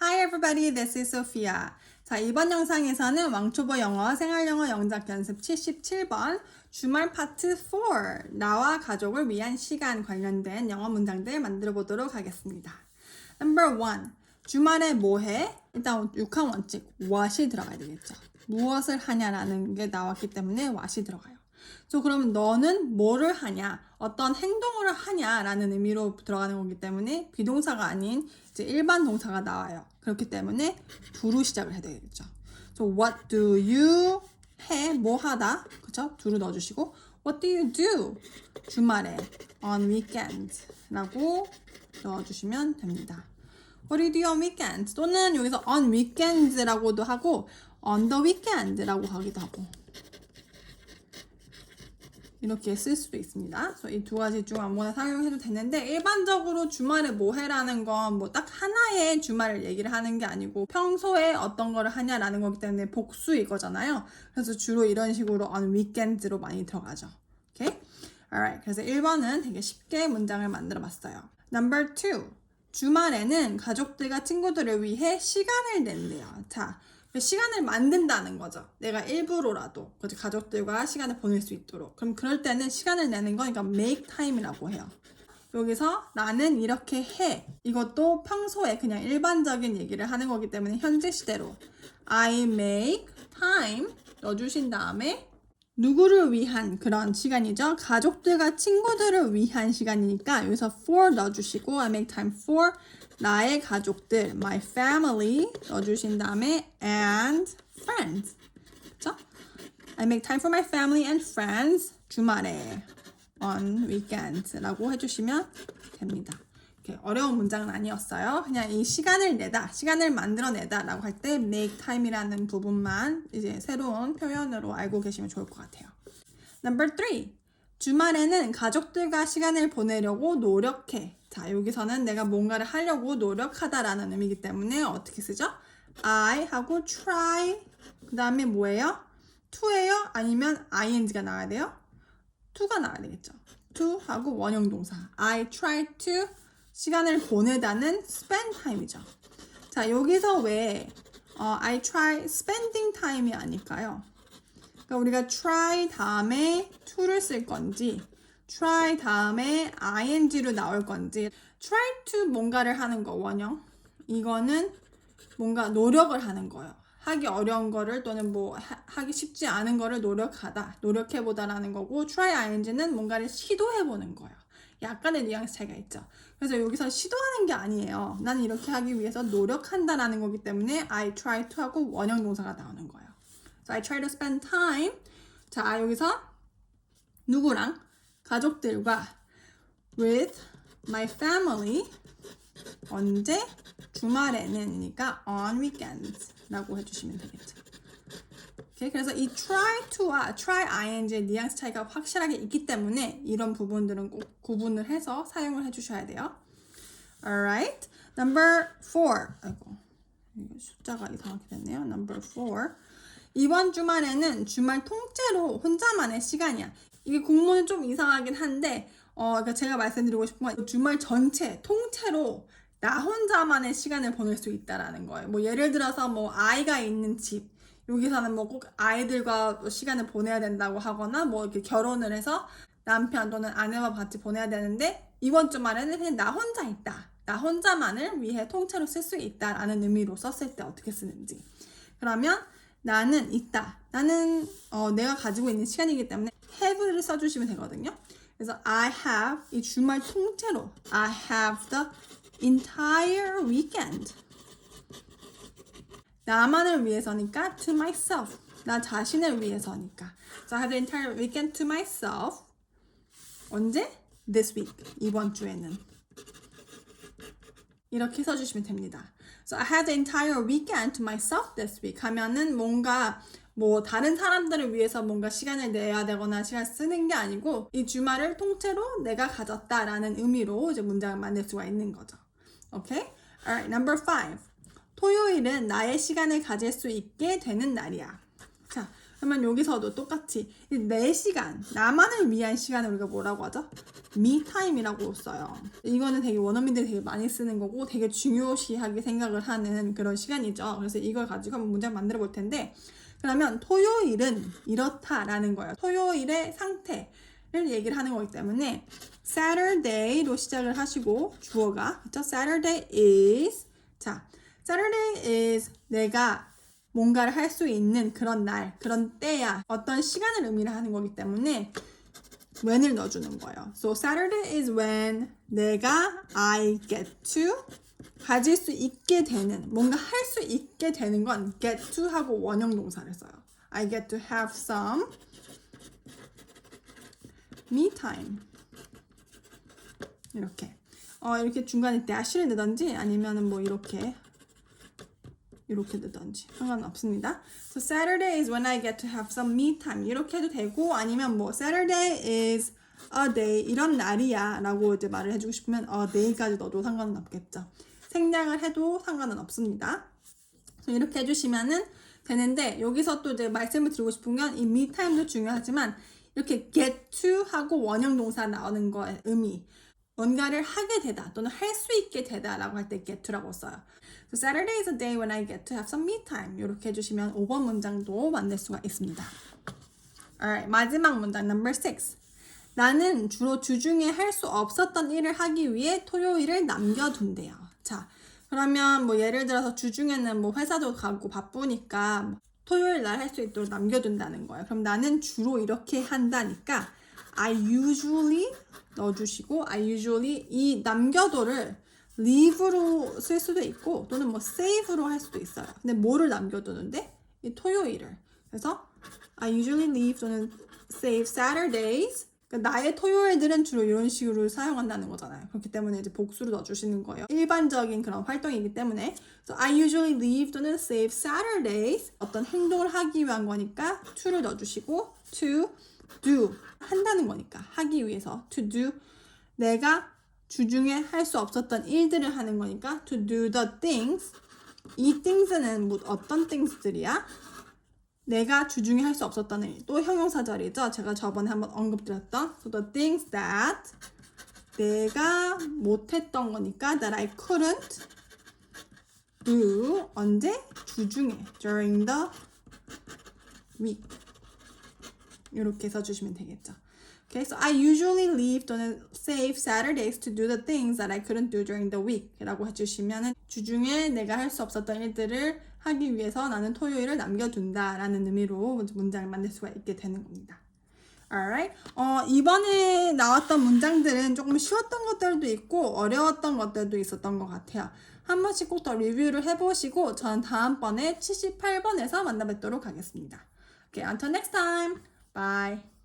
Hi everybody, this is Sophia. 자, 이번 영상에서는 왕초보 영어 생활영어 영작 연습 77번 주말 파트 4 나와 가족을 위한 시간 관련된 영어 문장들 만들어 보도록 하겠습니다. Number 1. 주말에 뭐 해? 일단 6항 원칙 what이 들어가야 되겠죠. 무엇을 하냐라는 게 나왔기 때문에 what이 들어가요. 저 그러면 너는 뭐를 하냐, 어떤 행동을 하냐라는 의미로 들어가는 거기 때문에 비동사가 아닌 이제 일반 동사가 나와요. 그렇기 때문에 do로 시작을 해야 되겠죠. So what do you 해? 뭐 하다? 그쵸? do를 넣어주시고 what do you do? 주말에 on weekend라고 넣어주시면 됩니다. What do you do on weekends? 또는 여기서 on weekends라고도 하고 on the weekend라고 하기도 하고 이렇게 쓸 수도 있습니다. 이두 가지 중 아무거나 사용해도 되는데 일반적으로 주말에 뭐 해라는 건 뭐 딱 하나의 주말을 얘기를 하는 게 아니고 평소에 어떤 거를 하냐라는 거기 때문에 복수 이거잖아요. 그래서 주로 이런 식으로 on weekends로 많이 들어가죠. 오케이? Alright. 그래서 1번은 되게 쉽게 문장을 만들어 봤어요. Number 2. 주말에는 가족들과 친구들을 위해 시간을 낸대요. 자, 시간을 만든다는 거죠. 내가 일부러라도 가족들과 시간을 보낼 수 있도록. 그럼 그럴 때는 시간을 내는 거니까 make time이라고 해요. 여기서 나는 이렇게 해. 이것도 평소에 그냥 일반적인 얘기를 하는 거기 때문에 현재 시대로 I make time 넣어주신 다음에 누구를 위한 그런 시간이죠. 가족들과 친구들을 위한 시간이니까 여기서 for 넣어주시고 I make time for 나의 가족들, my family 넣어주신 다음에 and friends. 그쵸? I make time for my family and friends 주말에 on weekends라고 해주시면 됩니다. 이렇게 어려운 문장은 아니었어요. 그냥 이 시간을 내다, 시간을 만들어내다라고 할 때 make time이라는 부분만 이제 새로운 표현으로 알고 계시면 좋을 것 같아요. Number three. 주말에는 가족들과 시간을 보내려고 노력해. 자, 여기서는 내가 뭔가를 하려고 노력하다라는 의미이기 때문에 어떻게 쓰죠? I 하고 try. 그 다음에 뭐예요? to예요? 아니면 ing가 나와야 돼요? to가 나와야 되겠죠. to 하고 원형 동사. I try to 시간을 보내다는 spend time이죠. 자, 여기서 왜 어, I try spending time이 아닐까요? 그러니까 우리가 try 다음에 to를 쓸 건지 try 다음에 ing로 나올 건지 try to 뭔가를 하는 거 원형 이거는 뭔가 노력을 하는 거예요. 하기 어려운 거를 또는 뭐 하, 기 쉽지 않은 거를 노력하다, 노력해보다라는 거고 try ing는 뭔가를 시도해보는 거예요. 약간의 뉘앙스 차이가 있죠. 그래서 여기서 시도하는 게 아니에요. 나는 이렇게 하기 위해서 노력한다라는 거기 때문에 I try to 하고 원형 동사가 나오는 거예요. So I try to spend time. 자, 여기서 누구랑? 가족들과 with my family 언제? 주말에는이니까 on weekends라고 해주시면 되겠죠. 오케이, 그래서 이 try to와 try ing의 뉘앙스 차이가 확실하게 있기 때문에 이런 부분들은 꼭 구분을 해서 사용을 해주셔야 돼요. Alright, number four. 아이고, 숫자가 이상하게 됐네요. Number four. 이번 주말에는 주말 통째로 혼자만의 시간이야. 이게 공문은 좀 이상하긴 한데, 어, 그러니까 제가 말씀드리고 싶은 건 주말 전체, 통째로 나 혼자만의 시간을 보낼 수 있다라는 거예요. 뭐 예를 들어서 뭐 아이가 있는 집, 여기서는 뭐 꼭 아이들과 시간을 보내야 된다고 하거나 뭐 이렇게 결혼을 해서 남편 또는 아내와 같이 보내야 되는데 이번 주말에는 그냥 나 혼자 있다. 나 혼자만을 위해 통째로 쓸 수 있다라는 의미로 썼을 때 어떻게 쓰는지. 그러면 나는 있다. 나는 어, 내가 가지고 있는 시간이기 때문에 have를 써주시면 되거든요. 그래서 I have 이 주말 통째로 I have the entire weekend. 나만을 위해서니까 to myself. 나 자신을 위해서니까. So I have the entire weekend to myself. 언제? This week. 이번 주에는. 이렇게 써주시면 됩니다. So I have the entire weekend to myself this week 하면은 뭔가 뭐 다른 사람들을 위해서 뭔가 시간을 내야 되거나 시간 쓰는 게 아니고 이 주말을 통째로 내가 가졌다라는 의미로 이제 문장을 만들 수가 있는 거죠. 오케이? Alright, number five. 토요일은 나의 시간을 가질 수 있게 되는 날이야. 자, 그러면 여기서도 똑같이 이내 시간, 나만을 위한 시간을 우리가 뭐라고 하죠? time이라고 써요. 이거는 되게 원어민들이 되게 많이 쓰는 거고 되게 중요시하게 생각을 하는 그런 시간이죠. 그래서 이걸 가지고 한번 문장 만들어 볼 텐데 그러면 토요일은 이렇다라는 거예요. 토요일의 상태를 얘기를 하는 거기 때문에 Saturday로 시작을 하시고 주어가 그쵸? Saturday is 자 Saturday is 내가 뭔가를 할 수 있는 그런 날, 그런 때야 어떤 시간을 의미를 하는 거기 때문에 when을 넣어주는 거예요. So Saturday is when 내가 I get to 가질 수 있게 되는 뭔가 할 수 있게 되는 건 get to 하고 원형 동사를 써요. I get to have some me time. 이렇게 어 이렇게 중간에 dash를 넣든지 아니면은 뭐 이렇게 이렇게 넣든지 상관없습니다. So Saturday is when I get to have some me time 이렇게 해도 되고 아니면 뭐 Saturday is a day 이런 날이야 라고 이제 말을 해주고 싶으면 a day까지 넣어도 상관은 없겠죠. 생략을 해도 상관은 없습니다. 이렇게 해주시면은 되는데 여기서 또 이제 말씀을 드리고 싶은 건 이 me time도 중요하지만 이렇게 get to 하고 원형 동사 나오는 거의 의미 뭔가를 하게 되다 또는 할 수 있게 되다 라고 할 때 get to라고 써요. So Saturday is a day when I get to have some me time. 이렇게 해주시면 5번 문장도 만들 수가 있습니다. Alright, 마지막 문장 number 6. 나는 주로 주중에 할 수 없었던 일을 하기 위해 토요일을 남겨둔대요. 자, 그러면 뭐 예를 들어서 주중에는 뭐 회사도 가고 바쁘니까 토요일 날 할 수 있도록 남겨둔다는 거예요. 그럼 나는 주로 이렇게 한다니까 I usually 넣어주시고 I usually 이 남겨도를 leave로 쓸 수도 있고 또는 뭐 save로 할 수도 있어요. 근데 뭐를 남겨두는데? 이 토요일을. 그래서 I usually leave 또는 save Saturdays. 그러니까 나의 토요일들은 주로 이런 식으로 사용한다는 거잖아요. 그렇기 때문에 이제 복수로 넣어주시는 거예요. 일반적인 그런 활동이기 때문에. So I usually leave 또는 save Saturdays. 어떤 행동을 하기 위한 거니까 to를 넣어주시고 to do 한다는 거니까 하기 위해서 to do 내가 주중에 할 수 없었던 일들을 하는 거니까 to do the things 이 things는 뭐 어떤 things들이야? 내가 주중에 할 수 없었던 일. 또 형용사 절이죠. 제가 저번에 한번 언급드렸던 so the things that 내가 못했던 거니까 that I couldn't do 언제? 주중에 during the week 이렇게 써주시면 되겠죠. Okay, so I usually leave 또는 save Saturdays to do the things that I couldn't do during the week 라고 해주시면은 주중에 내가 할 수 없었던 일들을 하기 위해서 나는 토요일을 남겨둔다 라는 의미로 문장을 만들 수가 있게 되는 겁니다. Alright. 어, 이번에 나왔던 문장들은 조금 쉬웠던 것들도 있고 어려웠던 것들도 있었던 것 같아요. 한 번씩 꼭 더 리뷰를 해보시고 전 다음번에 78번에서 만나 뵙도록 하겠습니다. Okay, until next time. Bye.